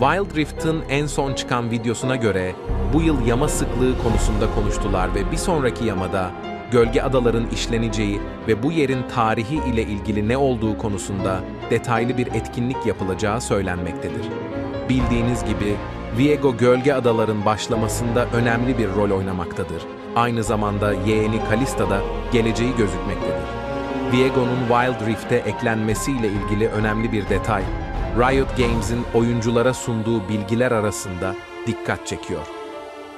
Wild Rift'ın en son çıkan videosuna göre bu yıl yama sıklığı konusunda konuştular ve bir sonraki yamada gölge adaların işleneceği ve bu yerin tarihi ile ilgili ne olduğu konusunda detaylı bir etkinlik yapılacağı söylenmektedir. Bildiğiniz gibi Viego Gölge Adaların başlamasında önemli bir rol oynamaktadır. Aynı zamanda yeğeni Kalista da geleceği gözükmektedir. Viego'nun Wild Rift'e eklenmesiyle ilgili önemli bir detay, Riot Games'in oyunculara sunduğu bilgiler arasında dikkat çekiyor.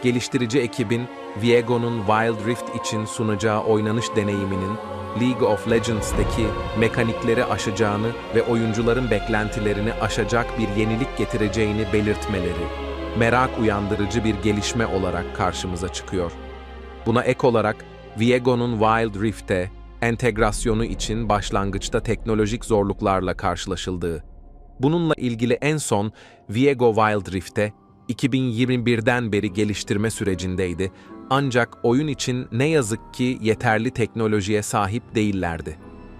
Geliştirici ekibin Viego'nun Wild Rift için sunacağı oynanış deneyiminin League of Legends'taki mekanikleri aşacağını ve oyuncuların beklentilerini aşacak bir yenilik getireceğini belirtmeleri, merak uyandırıcı bir gelişme olarak karşımıza çıkıyor. Buna ek olarak Viego'nun Wild Rift'e entegrasyonu için başlangıçta teknolojik zorluklarla karşılaşıldığı, bununla ilgili en son Viego Wild Rift'e 2021'den beri geliştirme sürecindeydi ancak oyun için ne yazık ki yeterli teknolojiye sahip değillerdi.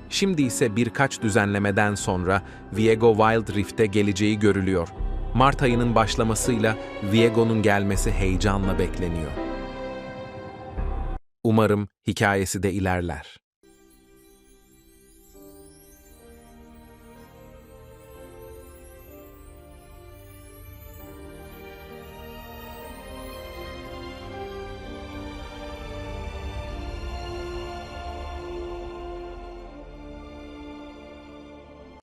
Şimdi ise birkaç düzenlemeden sonra Viego Wild Rift'e geleceği görülüyor. Mart ayının başlamasıyla Viego'nun gelmesi heyecanla bekleniyor. Umarım hikayesi de ilerler.